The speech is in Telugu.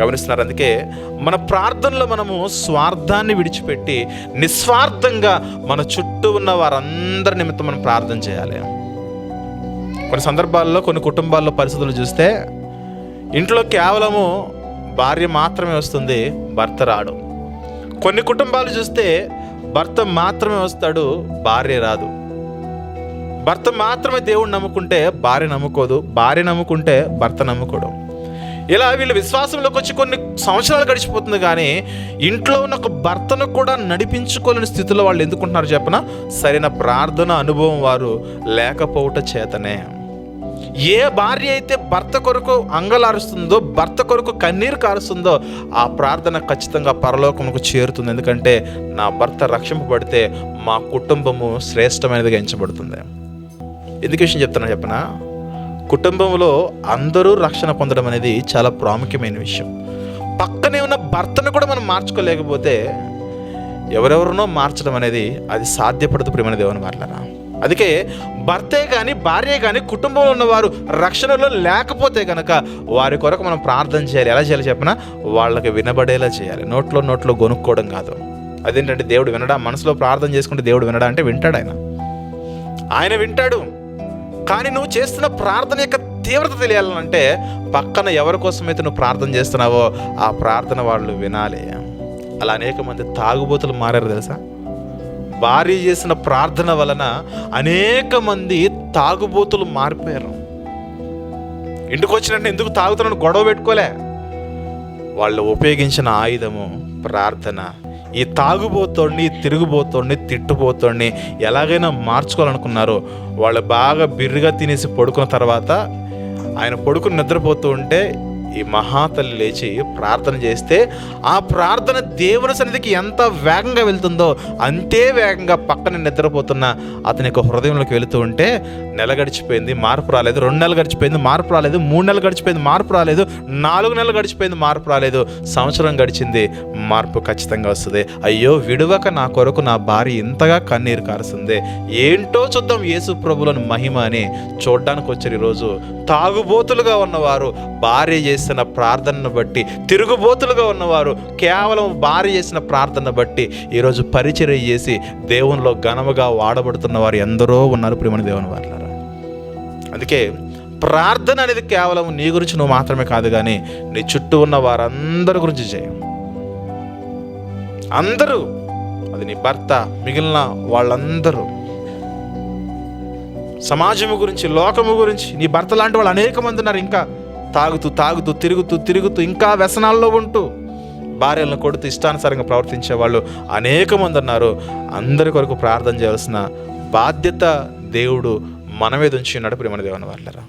గమనిస్తున్నారు. అందుకే మన ప్రార్థనలో మనము స్వార్థాన్ని విడిచిపెట్టి నిస్వార్థంగా మన చుట్టూ ఉన్న వారందరి నిమిత్తం మనం ప్రార్థన చేయాలి. కొన్ని సందర్భాల్లో కొన్ని కుటుంబాల్లో పరిస్థితులు చూస్తే ఇంట్లో కేవలము భార్య మాత్రమే వస్తుంది భర్త రాడు. కొన్ని కుటుంబాలు చూస్తే భర్త మాత్రమే వస్తాడు భార్య రాదు. భర్త మాత్రమే దేవుడు నమ్ముకుంటే భార్య నమ్ముకోదు భార్య నమ్ముకుంటే భర్త నమ్ముకోడు. ఇలా వీళ్ళు విశ్వాసంలోకి వచ్చి కొన్ని సంవత్సరాలు గడిచిపోతుంది కానీ ఇంట్లో ఉన్న ఒక భర్తను కూడా నడిపించుకోలేని స్థితిలో వాళ్ళు ఎందుకుంటున్నారు చెప్పన? సరైన ప్రార్థన అనుభవం వారు లేకపోవట చేతనే. ఏ భార్య అయితే భర్త కొరకు అంగలారుస్తుందో భర్త కొరకు కన్నీరు కారుస్తుందో ఆ ప్రార్థన ఖచ్చితంగా పరలోకముకు చేరుతుంది. ఎందుకంటే నా భర్త రక్షింపబడితే మా కుటుంబము శ్రేష్టమైనదిగా ఎంచబడుతుంది. ఎందుకు విషయం చెప్తున్నా చెప్పనా? కుటుంబంలో అందరూ రక్షణ పొందడం అనేది చాలా ప్రాముఖ్యమైన విషయం. పక్కనే ఉన్న భర్తను కూడా మనం మార్చుకోలేకపోతే ఎవరెవరినో మార్చడం అనేది అది సాధ్యపడదు ప్రేమ దేవుని మాట్లారా అందుకే భర్తే కానీ భార్య కానీ కుటుంబంలో ఉన్నవారు రక్షణలో లేకపోతే కనుక వారి కొరకు మనం ప్రార్థన చేయాలి. ఎలా చేయాలి చెప్పిన? వాళ్ళకి వినబడేలా చేయాలి. నోట్లో నోట్లో కొనుక్కోవడం కాదు. అదేంటంటే దేవుడు వినడా? మనసులో ప్రార్థన చేసుకుంటే దేవుడు వినడా? అంటే వింటాడు ఆయన. ఆయన వింటాడు. కానీ నువ్వు చేస్తున్న ప్రార్థన యొక్క తీవ్రత తెలియాలంటే పక్కన ఎవరి కోసమైతే నువ్వు ప్రార్థన చేస్తున్నావో ఆ ప్రార్థన వాళ్ళు వినాలి. అలా అనేక మంది తాగుబోతులు మారారు తెలుసా? భార్య చేసిన ప్రార్థన వలన అనేక మంది తాగుబోతులు మారిపోయారు. ఇంటికి వచ్చినట్టు ఎందుకు తాగుతున్నాను గొడవ పెట్టుకోలే. వాళ్ళు ఉపయోగించిన ఆయుధము ప్రార్థన ఈ తాగుబోతోడిని తిరుగుబోతోడిని తిట్టుబోతోడిని ఎలాగైనా మార్చుకోవాలనుకున్నారో వాళ్ళు బాగా బిర్రుగా తినేసి పడుకున్న తర్వాత ఆయన పడుకుని నిద్రపోతూ ఉంటే ఈ మహాతల్లి లేచి ప్రార్థన చేస్తే ఆ ప్రార్థన దేవుని సన్నిధికి ఎంత వేగంగా వెళ్తుందో అంతే వేగంగా పక్కన నిద్రపోతున్న అతని యొక్క హృదయంలోకి వెళుతూ ఉంటే నెల గడిచిపోయింది మార్పు రాలేదు రెండు నెలలు గడిచిపోయింది మార్పు రాలేదు మూడు నెలలు గడిచిపోయింది మార్పు రాలేదు నాలుగు నెలలు గడిచిపోయింది మార్పు రాలేదు. సంవత్సరం గడిచింది మార్పు ఖచ్చితంగా వస్తుంది. అయ్యో విడువక నా కొరకు నా భార్య ఇంతగా కన్నీరు కారుస్తుంది. ఏంటో చూద్దాం యేసు ప్రభులను మహిమ అని చూడ్డానికి వచ్చారు ఈరోజు. తాగుబోతులుగా ఉన్నవారు భార్య చేసి చేసిన ప్రార్థనను బట్టి తిరుగుబోతులుగా ఉన్నవారు కేవలం భార్య చేసిన ప్రార్థన బట్టి ఈరోజు పరిచర్య చేసి దేవునిలో ఘనముగా వాడబడుతున్న వారు ఎందరో ఉన్నారు ప్రేమని దేవుని వారులారా. అందుకే ప్రార్థన అనేది కేవలం నీ గురించి నువ్వు మాత్రమే కాదు కానీ నీ చుట్టూ ఉన్న వారందరి గురించి చేయ. అందరూ అది నీ భర్త మిగిలిన వాళ్ళందరూ సమాజము గురించి లోకము గురించి నీ భర్త లాంటి వాళ్ళు అనేక మంది ఉన్నారు. ఇంకా తాగుతూ తాగుతూ తిరుగుతూ తిరుగుతూ ఇంకా వ్యసనాల్లో ఉంటూ భార్యలను కొడుతూ ఇష్టానుసారంగా ప్రవర్తించే వాళ్ళు అనేక మంది ఉన్నారు. అందరి కొరకు ప్రార్థన చేయాల్సిన బాధ్యత దేవుడు మన మీద ఉంచి ఉన్నాడు ప్రేమ దేవుని వాళ్ళరా